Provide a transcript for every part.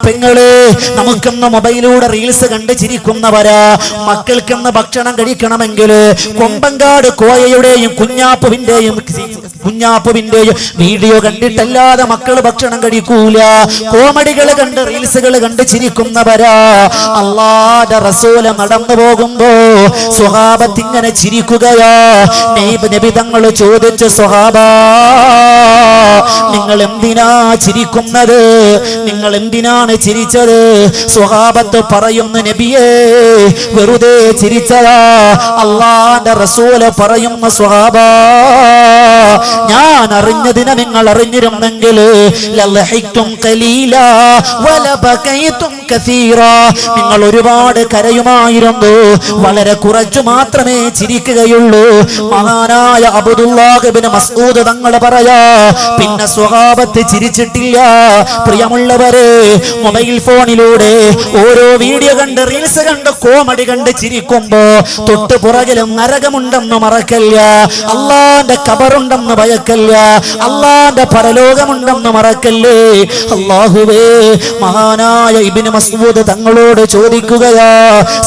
പെങ്ങൾ നമുക്കെന്ന് മൊബൈലിലൂടെ റീൽസ് കണ്ട് ചിരിക്കുന്നവരാ മക്കൾക്കെന്ന് ഭക്ഷണം കഴിക്കണമെങ്കിൽ കൊമ്പങ്കാട് കോയയുടെയും കുഞ്ഞാപ്പുവിന്റെയും കുഞ്ഞാപ്പുവിന്റെയും വീഡിയോ കണ്ടിട്ടല്ലാതെ മക്കൾ ഭക്ഷണം കഴിക്കൂല. കോമഡികൾ കണ്ട് റീൽസുകൾ കണ്ട് ചിരിക്കുന്നവരാ അള്ളാന്റെ റസൂല നടന്നു പോകുമ്പോ സ്വഹാബത്ത് ഇങ്ങനെ ചിരിക്കുകയാ. നബി- നബി തങ്ങൾ ചോദിച്ചു സ്വഹാബ നിങ്ങൾ എന്തിനാ ചിരിക്കുന്നത്? നിങ്ങൾ എന്തിനാണ് ചിരിച്ചത്? സ്വഹാബത്ത് പറയുന്ന നബിയെ വെറുതെ ചിരിച്ചതാ. അള്ളാന്റെ റസൂൽ പറയുന്ന സ്വഹാബ ഞാൻ അറിഞ്ഞതിനെ നിങ്ങൾ അറിഞ്ഞിരുന്നെങ്കിൽ നിങ്ങൾ ഒരുപാട് കരയുമായിരുന്നു. വളരെ കുറച്ചു മാത്രമേ ചിരിക്കുകയുള്ളൂ. മഹാനായ അബുദുല്ലാഹിബിന് മസ്ഊദ് തങ്ങൾ പറയാ പിന്നെ സ്വഭാവത്ത് ചിരിച്ചിട്ടില്ല. പ്രിയമുള്ളവരെ മൊബൈൽ ഫോണിലൂടെ ഓരോ വീഡിയോ കണ്ട് റീൽസ് കണ്ട് കോമഡി കണ്ട് ചിരിക്കുമ്പോ തൊട്ട് പുറകിലും നരകമുണ്ടെന്ന് മറക്കല്ല അള്ളാന്റെ കബറുണ്ടെന്ന് ഭയക്കല്ല അള്ളാന്റെ പരലോകമുണ്ടെന്ന് മറക്കല്ലേ? അള്ളാഹുവേ മഹാനായ ഇബിന് മസ്ഊദ് തങ്ങളോട് ചോദിക്കുകയാ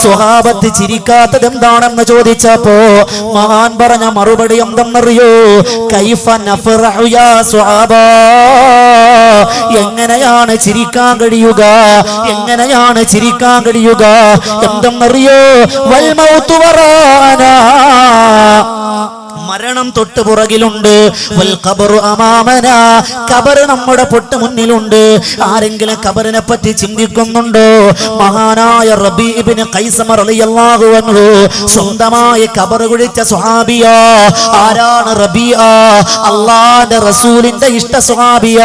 സ്വഹാബത്ത് ചിരിക്കാത്തത് എന്താണെന്ന് ചോദിച്ചപ്പോ മഹാൻ പറഞ്ഞ മറുപടി എന്തെന്നറിയോ? കൈഫ നഫ്റഹു യാ സ്വഹാബാ. എങ്ങനെയാണ് ചിരിക്കാൻ കഴിയുക? എങ്ങനെയാണ് ചിരിക്കാൻ കഴിയുക? എന്തെന്നറിയോ? വൽമൗത്തു വറാനാ മരണം തൊട്ട് പുറകിലുണ്ട്. നമ്മുടെ പൊട്ട് മുന്നിലുണ്ട്. ആരെങ്കിലും കബറിനെ പറ്റി ചിന്തിക്കുന്നുണ്ടോ? മഹാനായ റബീബിന് അൻഹു സ്വന്തമായി ഖബർ കുഴിച്ച സ്വഹാബിയ. ആരാണ് റബീഅ അള്ളാന്റെ റസൂലിന്റെ ഇഷ്ട സ്വഹാബിയ.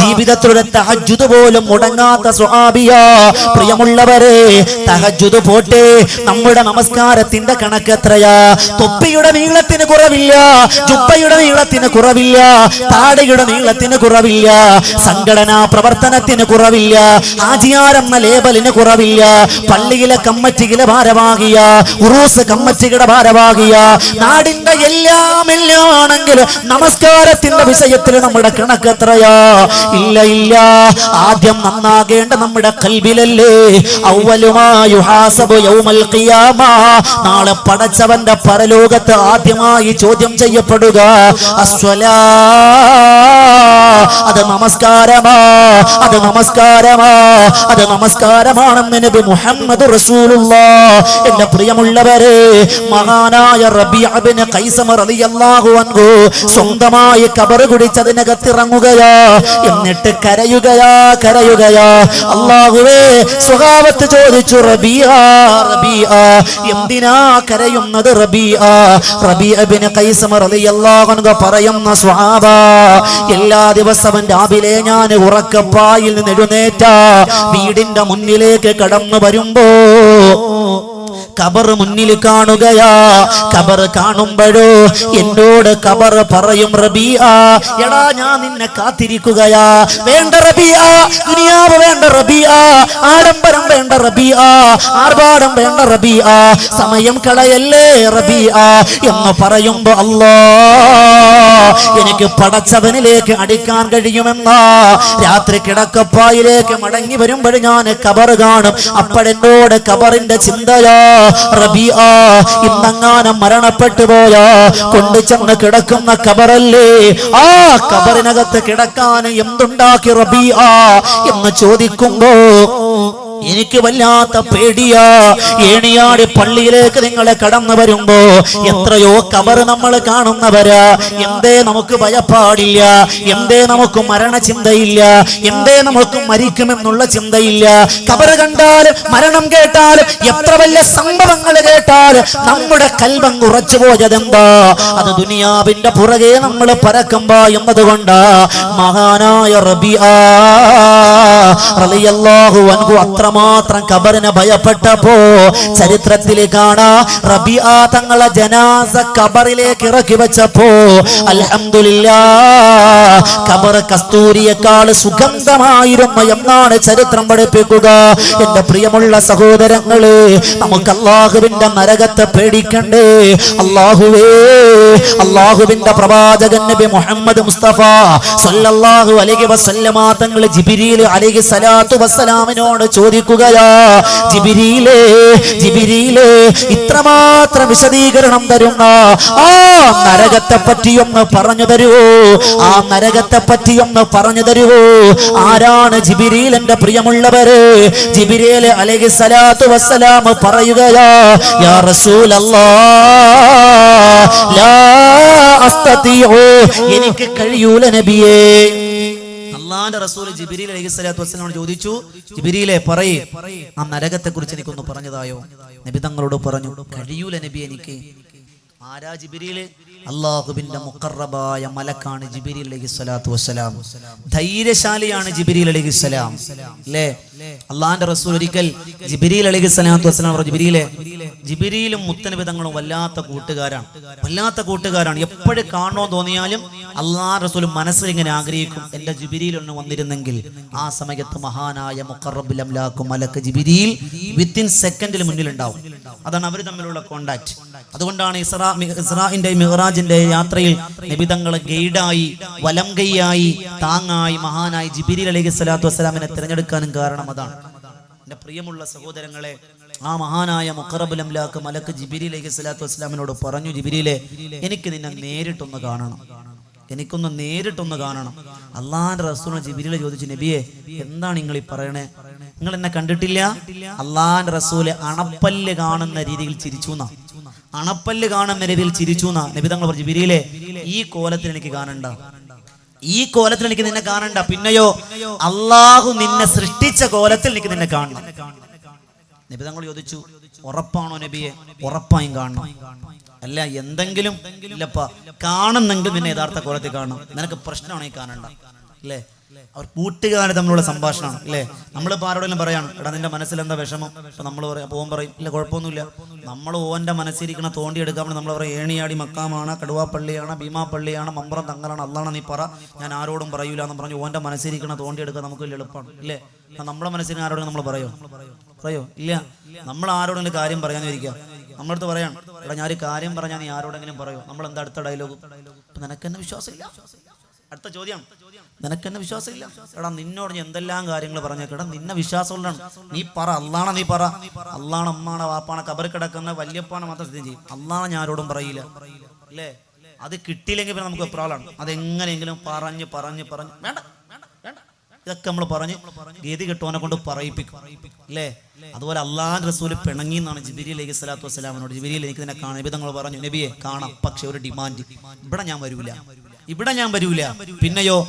ജീവിതത്തിലൂടെ തഹജ്ജുദ് പോലും മുടങ്ങാത്ത സ്വഹാബിയ. പ്രിയമുള്ളവരെ തഹജ്ജുത് പോട്ടെ. നമ്മുടെ നമസ്കാരത്തിന്റെ കണക്ക് എത്രയാ? തൊപ്പിയുടെ നീളത്തിന് കുറവില്ല. ജുപ്പയുടെ നീളത്തിന് കുറവില്ല. താടയുടെ നീളത്തിന് കുറവില്ല. സംഘടനാ പ്രവർത്തനത്തിന് കുറവില്ല. ആചാരം ലേബലിന് കുറവില്ല. പള്ളിയിലെ കമ്മറ്റിയിലെ ഭാരവാഹിയ ഉറൂസ് കമ്മറ്റിയുടെ ഭാരവാഹിയ നാടിന്റെ എല്ലാം എല്ലാം നമസ്കാരത്തിന്റെ വിഷയത്തിൽ നമ്മുടെ കണക്ക് എത്രയാ? ഇല്ല ഇല്ല. ആദ്യം നന്നാകേണ്ട നമ്മുടെ കൽവിലല്ലേ? ഔവലുമായു ഹാസബ് യൗമൽ ഖിയാമ നാളെ പടച്ചവന്റെ പരലോകത്ത് ആദ്യമായി ചോദ്യം ചെയ്യപ്പെടുക. അത് നമസ്കാരമാ. അത് നമസ്കാരമാ. അത് നമസ്കാരമാണെന്ന് നബി മുഹമ്മദ് റസൂലുള്ള. എന്റെ പ്രിയമുള്ളവരെ മഹാനായ റബീഅബിന് ഖൈസമ റളിയല്ലാഹു അൻഹു സ്വന്തമായി കബറ് കുടിച്ചതിനകത്തിറങ്ങുകയാ. എന്നിട്ട് കരയുകയാ കരയുകയാ. അള്ളാഹുവേ സ്വഭാവത്ത് ചോദിച്ചു റബിയ റബിയ. എന്തിനാ കരയുന്നത് റബിയ? റബിഅബിന് റളിയല്ലാഹു അൻഹു പറയുന്ന സ്വഹാബ എല്ലാ ദിവസവും രാവിലെ ഞാൻ ഉറക്കപ്പായിൽ നിന്ന് എഴുന്നേറ്റ വീടിന്റെ മുന്നിലേക്ക് കടന്നു വരുമ്പോ കബർ മുന്നിൽ കാണുകയാ. കബർ കാണുമ്പോഴോ എന്നോട് കബർ പറയും റബിയ എടാ ഞാൻ നിന്നെ കാത്തിരിക്കുകയാ. വേണ്ട റബിയ ദുനിയാവ് വേണ്ട റബിയ. ആഡംബരം വേണ്ട റബിയ. ആർഭാടം വേണ്ട റബിയ. സമയം കളയല്ലേ റബിയ എന്ന് പറയുമ്പോ അല്ലോ. എനിക്ക് പടച്ചവനിലേക്ക് അടിക്കാൻ കഴിയുമെന്ന. രാത്രി കിടക്കപ്പായിലേക്ക് മടങ്ങി വരുമ്പോൾ ഞാൻ കബർ കാണും. അപ്പോഴെന്നോട് കബറിന്റെ ചിന്തയാ റബി ആ ഇന്നങ്ങാനം മരണപ്പെട്ടു പോയാ. കൊണ്ടു ചെന്ന് കിടക്കുന്ന കബറല്ലേ? ആ കബറിനകത്ത് കിടക്കാൻ എന്തുണ്ടാക്കി റബി ആ എന്ന് ചോദിക്കുമ്പോ എനിക്ക് വല്ലാത്ത പേടിയാ. ഏണിയാടി പള്ളിയിലേക്ക് നിങ്ങളെ കടന്നു വരുമ്പോ എത്രയോ കബർ നമ്മൾ കാണുന്നവരാ. എന്തേ നമുക്ക് ഭയപ്പാടില്ല? എന്തേ നമുക്ക് മരണ ചിന്തയില്ല എന്തേ നമുക്ക് മരിക്കുമെന്നുള്ള ചിന്തയില്ല. കബർ കണ്ടാലും മരണം കേട്ടാലും എത്ര വലിയ സംഭവങ്ങൾ കേട്ടാലും നമ്മുടെ കൽബം കുറച്ചു പോയതെന്താ? അത് ദുനിയാവിന്റെ പുറകെ നമ്മൾ പരക്കുമ്പോ എന്നതുകൊണ്ടാ. മഹാനായ റബിയാ റളിയല്ലാഹു അൻഹു അത്ര ഇത്രമാത്രം കബറിനെ ഭയപ്പെട്ടപ്പോ ചരിത്രത്തിൽ കാണാ റബിആ തങ്ങളെ ജനാസ കബറിലേക്ക് ഇറക്കി വെച്ചപ്പോ അൽഹംദുലില്ലാ കബർ കസ്തൂരിയേക്കാൾ സുഗന്ധമായിരുന്നു എന്നാണ് ചരിത്രം പഠിപ്പിക്കുക. എന്റെ പ്രിയമുള്ള സഹോദരങ്ങൾ നമുക്ക് അള്ളാഹുവിന്റെ നരകത്തെ പേടിക്കണ്ടേ? അള്ളാഹുവേ അള്ളാഹുവിന്റെ പ്രവാചകൻ നബി മുഹമ്മദ് മുസ്തഫ സല്ലല്ലാഹു അലൈഹി വസല്ലമ തങ്ങൾ ജിബിരിയിൽ അലൈഹി സ്വലാത്തു വസ്സലാമിനോട് ചോദിക്കുകയാ ജിബിരിയിലേ ജിബിരിയിലേ ഇത്രമാത്രം വിശദീകരണം തരുന്ന ആ നരകത്തെ പറ്റിയൊന്ന് പറഞ്ഞു തരുവോ ആ നരകത്തെ പറ്റിയൊന്ന് പറഞ്ഞു തരുവോ ആരാണ് ജിബിരിയിൽ എന്റെ പ്രിയമുള്ളവര്? ജിബിരിയിൽ അലൈഹി സലാത്തു വസ്സലാം പറയുകയാ യാ റസൂലല്ലാ ലാ അസ്തതിഉ എനിക്ക് കഴിയൂല നബിയേ. അള്ളാന്റെ റസൂൽ ജിബിരി അലൈഹി സ്വലാത്തു വസ്സലാമോട് ചോദിച്ചു ജിബിരിയിലെ പറയേ. ആ നരകത്തെ കുറിച്ച് എനിക്കൊന്ന് പറഞ്ഞതായോ? നബി തങ്ങളോട് പറഞ്ഞു കഴിയൂല നബി എനിക്ക്. ആരാ ജിബിരിയിൽ അള്ളാഹുബിന്റെ മുക്കറബായ മലക്കാണ് ജിബിരി അലഹി സ്വലാത്തു വസ്സലാം. ധൈര്യശാലിയാണ് ജിബിരി അലഹി സ്വലാം. അല്ലേ അള്ളാഹിന്റെ റസൂൽ ഒരിക്കൽ ജിബിരി അലഹി സ്വലാത്തു വസ്സലാം പറഞ്ഞു ജിബിരിയിലെ ജിബിരിയിലും മുത്തനബി തങ്ങളും വല്ലാത്ത കൂട്ടുകാരാണ്. വല്ലാത്ത കൂട്ടുകാരാണ്. എപ്പോഴും കാണണോ തോന്നിയാലും അള്ളാഹ് റസൂൽ മനസ്സിൽ ഇങ്ങനെ ആഗ്രഹിക്കും എന്റെ ജിബിരിയിൽ ഒന്ന് വന്നിരുന്നെങ്കിൽ ആ സമയത്ത് മഹാനായ മുക്കറബുൽ അംലാക്കും മലക്ക് ജിബിരിയിൽ വിത്തിൻ സെക്കൻഡിൽ മുന്നിലുണ്ടാവും. അതാണ് അവർ തമ്മിലുള്ള കോണ്ടാക്ട് അതുകൊണ്ടാണ് ഇസ്രാ ഇസ്രാഇന്റെ മിഹ്റാജിന്റെ യാത്രയിൽ നബിതങ്ങൾ ഗൈഡായി വലം കൈയായി താങ്ങായി മഹാനായി ജിബിരി അലൈഹി സ്വലാത്തു വസ്സലാമിനെ തിരഞ്ഞെടുക്കാനും കാരണം അതാണ്. എന്റെ പ്രിയമുള്ള സഹോദരങ്ങളെ ആ മഹാനായ മുഖറബുൽ അംലാക്ക് മലക്ക് ജിബിരി അലൈഹി സ്വലാത്തു വസ്സലാമിനോട് പറഞ്ഞു ജിബിരിയിലെ എനിക്ക് നിന്നെ നേരിട്ടൊന്ന് കാണണം. എനിക്കൊന്ന് നേരിട്ടൊന്ന് കാണണം. അള്ളാഹാന്റെ റസൂലിനെ ജിബിരിയിലെ ചോദിച്ചു നബിയെ എന്താണ് നിങ്ങൾ ഈ പറയണേ? നിങ്ങൾ എന്നെ കണ്ടിട്ടില്ല? അള്ളാഹാന്റെ റസൂൽ അണപ്പല്ല് കാണുന്ന രീതിയിൽ ചിരിച്ചു എന്നാ. അണപ്പല്ല് കാണുന്ന രീതിയിൽ ചിരിച്ചു നബി തങ്ങൾ പറഞ്ഞു ബിരിയിലെ ഈ കോലത്തിൽ എനിക്ക് കാണണ്ട. ഈ കോലത്തിൽ എനിക്ക് നിന്നെ കാണണ്ട. പിന്നെയോ അള്ളാഹു നിന്നെ സൃഷ്ടിച്ച കോലത്തിൽ എനിക്ക് നിന്നെ കാണണം. നബി തങ്ങൾ ചോദിച്ചു ഉറപ്പാണോ നബിയെ? ഉറപ്പായും കാണണം. അല്ല എന്തെങ്കിലും? ഇല്ലപ്പ കാണുന്നെങ്കിൽ നിന്നെ യഥാർത്ഥ കോലത്തിൽ കാണണം. നിനക്ക് പ്രശ്നമാണെങ്കിൽ കാണണ്ട? അല്ലേ അവർ കൂട്ടുകാരെ തമ്മിലുള്ള സംഭാഷണമാണ് അല്ലേ? നമ്മളിപ്പോൾ ആരോടെങ്കിലും പറയാണ് എടാ നിന്റെ മനസ്സിൽ എന്താ വിഷമം? ഇപ്പൊ നമ്മൾ പറയാം പോകാൻ പറയും ഇല്ല കുഴപ്പമൊന്നുമില്ല. നമ്മൾ ഓന്റെ മനസ്സിരിക്കണ തോണ്ടി എടുക്കാൻ നമ്മൾ പറയും ഏണിയാടി മക്കാമാണ് കടുവാപ്പള്ളിയാണ് ഭീമാപ്പള്ളിയാണ് മമ്പ്രം തങ്ങളാണ് അള്ളാണ് നീ പറ ഞാൻ ആരോടും പറയൂല എന്ന് പറഞ്ഞു ഓന്റെ മനസ്സിരിക്കണ തോണ്ടി എടുക്കാൻ നമുക്ക് വലിയ എളുപ്പമാണ് ഇല്ലേ നമ്മുടെ മനസ്സിന് ആരോടും നമ്മൾ പറയോ? പറയോ? ഇല്ല. നമ്മൾ ആരോടെങ്കിലും കാര്യം പറയാന്ന് ഇരിക്കുക നമ്മളടുത്ത് പറയാം എടാ ഞാൻ ഒരു കാര്യം പറഞ്ഞാൽ നീ ആരോടെങ്കിലും പറയോ? നമ്മൾ എന്താ അടുത്ത ഡയലോഗ് നിനക്ക് വിശ്വാസം വിശ്വാസമില്ല. അടുത്ത ചോദ്യം നിനക്ക് എന്നെ വിശ്വാസമില്ല? എടാ നിന്നോട് ഞാൻ എന്തെല്ലാം കാര്യങ്ങൾ പറഞ്ഞേക്കടാ നിന്നെ വിശ്വാസമുള്ളതാണ്. നീ പറ അള്ളാണ നീ പറ. അല്ലാണ അമ്മാണ് വാപ്പാണ് കബറി കിടക്കുന്ന വല്യപ്പാണ് മാത്രം സ്ഥിതി ചെയ്യും. അല്ലാണ ഞാൻ ആരോടും പറയില്ല. അല്ലേ? അത് കിട്ടിയില്ലെങ്കിൽ പിന്നെ നമുക്ക് എപ്രാളാണ്? അതെങ്ങനെയെങ്കിലും പറഞ്ഞ് പറഞ്ഞ് പറഞ്ഞ്. വേണ്ട ഇതൊക്കെ നമ്മൾ പറഞ്ഞ് ഗതി കെട്ടോനെ കൊണ്ട് പറയിപ്പിക്കും. അല്ലേ? അതുപോലെ അള്ളാഹ് റസൂൽ പിണങ്ങി എന്നാണ് ജിബിരി അലൈഹി സ്വലാത്തു വസ്സലാമിനോട്. ജിബിരിയിൽ എനിക്ക് തന്നെ കാണാം. ഇപ്പം നിങ്ങൾ പറഞ്ഞു നബിയെ കാണാം. പക്ഷെ ഒരു ഡിമാൻഡ് ഇവിടെ ഞാൻ വരൂല. ഇവിടെ ഞാൻ വരൂല. പിന്നെയോ?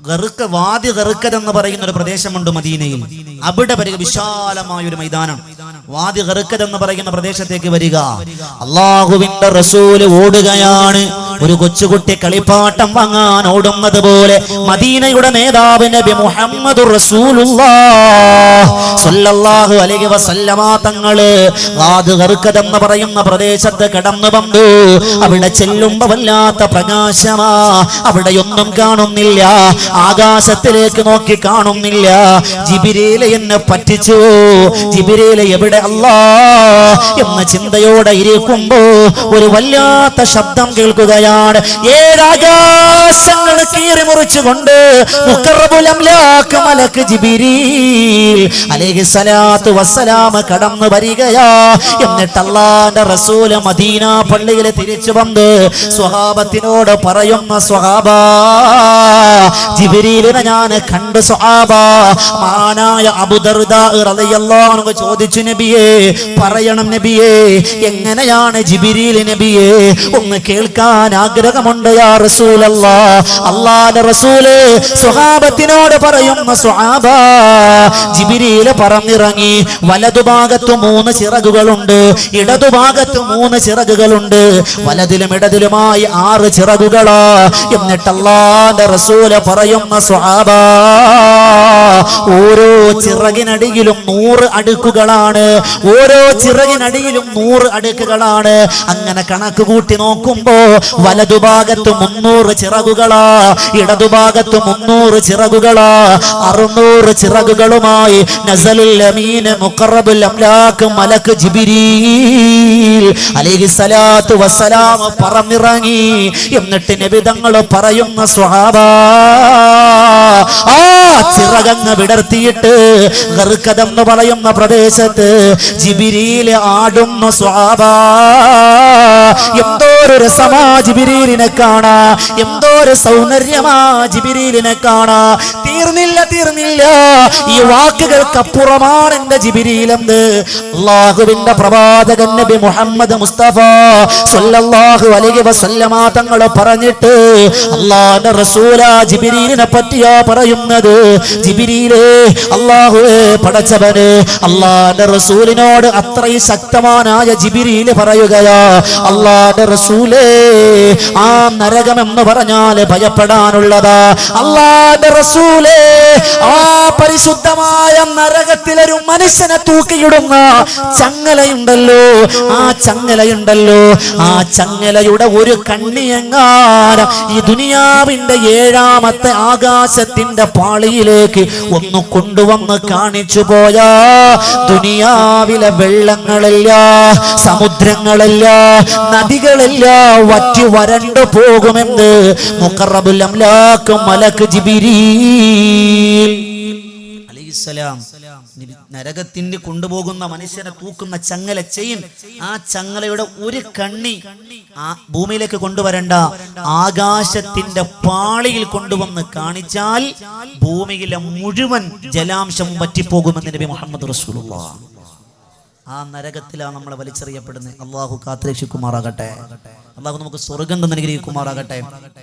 ഗറുക്ക വാദി ഗറുക്കത് എന്ന് പറയുന്ന ഒരു പ്രദേശമുണ്ട് മദീനയിൽ. അവിടെ വരിക വിശാലമായ ഒരു മൈതാനം. വാദി ഗറുക്കത് എന്ന് പറയുന്ന പ്രദേശത്തേക്ക് വരിക. അള്ളാഹുവിന്റെ റസൂൽ ഓടുകയാണ്. ഒരു കൊച്ചുകുട്ടി കളിപ്പാട്ടം വാങ്ങാൻ ഓടുന്നത് പോലെ മദീനയുടെ നേതാവ് നബി മുഹമ്മദ് സല്ലല്ലാഹു അലൈഹി വസല്ലമ തങ്ങൾ വാദ് എന്ന് പറയുന്ന പ്രദേശത്ത് കടന്നു വന്നു അവിടെ ചെല്ലുമ്പോ വല്ലാത്ത പ്രകാശമാ. അവിടെ ഒന്നും കാണുന്നില്ല. ആകാശത്തിലേക്ക് നോക്കി കാണുന്നില്ല. ജിബിരേല എന്നെ പറ്റിച്ചു. ജിബിരേല എവിടെ അല്ലാ എന്ന ചിന്തയോടെ ഇരിക്കുമ്പോ ഒരു വല്ലാത്ത ശബ്ദം കേൾക്കുകയാണ് ഏഴാകാശങ്ങൾ കീറി മുറിച്ചുകൊണ്ട് മലക്ക് ജിബിരീൽ അലൈഹി സലാത്തു വസ്സലാം കടന്നു വരികയാ. എന്നിട്ട് അള്ളാന്റെ റസൂൽ മദീന പള്ളിയിൽ തിരിച്ചു വന്ന് സ്വഹാബത്തിനോട് പറയുന്ന സ്വഹാബ ജിബിരിലിനെ ഞാൻ കണ്ടു സ്വഹാബ. മാനായ അബുദർദാഹു ചോദിച്ചു നബിയെ പറയണം നബിയെ എങ്ങനെയാണ് ജിബിരിൽ നബിയെ ഒന്ന് കേൾക്കാൻ ആഗ്രഹമുണ്ട് യാ റസൂൽ സ്വഹാബത്തിനോട് പറയുന്ന സ്വഹാബ ജിബിരിയിൽ പറന്നിറങ്ങി വലതുഭാഗത്ത് മൂന്ന് ചിറകുകളുണ്ട് ഇടതുഭാഗത്ത് മൂന്ന് ചിറകുകളുണ്ട് വലതിലും ഇടതിലുമായി ആറ് ചിറകുകളാ. എന്നിട്ട് അള്ളാന്റെ റസൂൽ പറയുന്ന സ്വഹാബ ഓരോ ചിറകിനടിയിലും നൂറ് അടുക്കുകളാണ്. ഓരോ ചിറകിനടിയിലും നൂറ് അടുക്കുകളാണ്. അങ്ങനെ കണക്ക് കൂട്ടി നോക്കുമ്പോ വലതുഭാഗത്ത് മുന്നൂറ് ചിറകുകളാ ഇടതുഭാഗത്ത് മുന്നൂറ് ചിറകുകളാ. അറുന്നൂറ് ചിറകുകളുമായി നസലുൽ മുഖറബുൽ അംലാക്ക് മലക്ക് ജിബിരീൽ അലൈഹിസ്സലാത്തു വസ്സലാം പറന്നിറങ്ങി. എന്നിട്ട് നബിതങ്ങൾ പറയുന്ന സ്വഹാബ ആ വിടർത്തിയിട്ട് ഗർക്കഥം എന്ന് പറയുന്ന പ്രദേശത്ത് ജിബിരിയിൽ ആടുന്ന സ്വാബ എന്തോ ഒരു രസമാ ജിബിരിലിനെ കാണാ. എന്തോ ഒരു സൗന്ദര്യമാ ജിബിരിലിനെ കാണാ. തീർന്നില്ല തീർന്നില്ല. ഈ വാക്കുകൾക്കപ്പുറമാണ് എന്റെ ജിബിരിയിലെന്ത് അള്ളാഹുവിന്റെ പ്രവാചകൻ നബി മുഹമ്മദ് മുസ്തഫ സല്ലല്ലാഹു അലൈഹി വസല്ലമ തങ്ങൾ പറഞ്ഞിട്ട് അള്ളാഹുന്റെ റസൂലാ ജിബിരിലിനെ പറ്റിയാ പറയുന്നത്. ജിബിരിയിലേ അള്ളാഹുവേ പടച്ചവന് അള്ളാന്റെ റസൂലിനോട് അത്രയും ശക്തമാനായ ജിബിരിയിൽ പറയുകയാ അള്ളാന്റെ റസൂലേ ആ നരകം എന്ന് പറഞ്ഞാൽ ഭയപ്പെടാനുള്ളതാ. അള്ളാന്റെ റസൂലേ ആ പരിശുദ്ധമായ നരകത്തിലൊരു മനുഷ്യനെ തൂക്കിയിടുന്ന ചങ്ങലയുണ്ടല്ലോ ആ ചങ്ങലയുണ്ടല്ലോ ആ ചങ്ങലയുടെ ഒരു കണ്ണിയെങ്ങാനും ഈ ദുനിയാവിന്റെ ഏഴാമത്തെ ആകാശത്തിന്റെ പാളിയിലേക്ക് ഒന്ന് കൊണ്ടുവന്ന് കാണിച്ചു പോയാ. ദുനിയാവിലെ വെള്ളങ്ങളില്ല സമുദ്രങ്ങളില്ല നദികളില്ല വറ്റി വരണ്ടു പോകുമെന്ന് മുക്കറബുലം അംലാക്ക് മലക്ക് ജിബിരീൽ അലൈഹിസ്സലാം നരകത്തിന്റെ കൊണ്ടുപോകുന്ന മനുഷ്യനെ തൂക്കുന്ന ചങ്ങല ചെയിൻ ആ ചങ്ങലയുടെ ഒരു കണ്ണി ആ ഭൂമിയിലേക്ക് കൊണ്ടുവരണ്ട. ആകാശത്തിന്റെ പാളിയിൽ കൊണ്ടുവന്ന് കാണിച്ചാൽ ഭൂമിയിലെ മുഴുവൻ ജലാംശം വറ്റിപ്പോകുമെന്ന് നബി മുഹമ്മദ് റസൂലുള്ള. ആ നരകത്തിലാണ് നമ്മളെ വലിച്ചെറിയപ്പെടുന്നത്. അള്ളാഹു കാത്തുരക്ഷിക്കുമാറാകട്ടെ. അള്ളാഹു നമുക്ക് സ്വർഗം തന്നെ അനുഗ്രഹിക്കുമാറാകട്ടെ.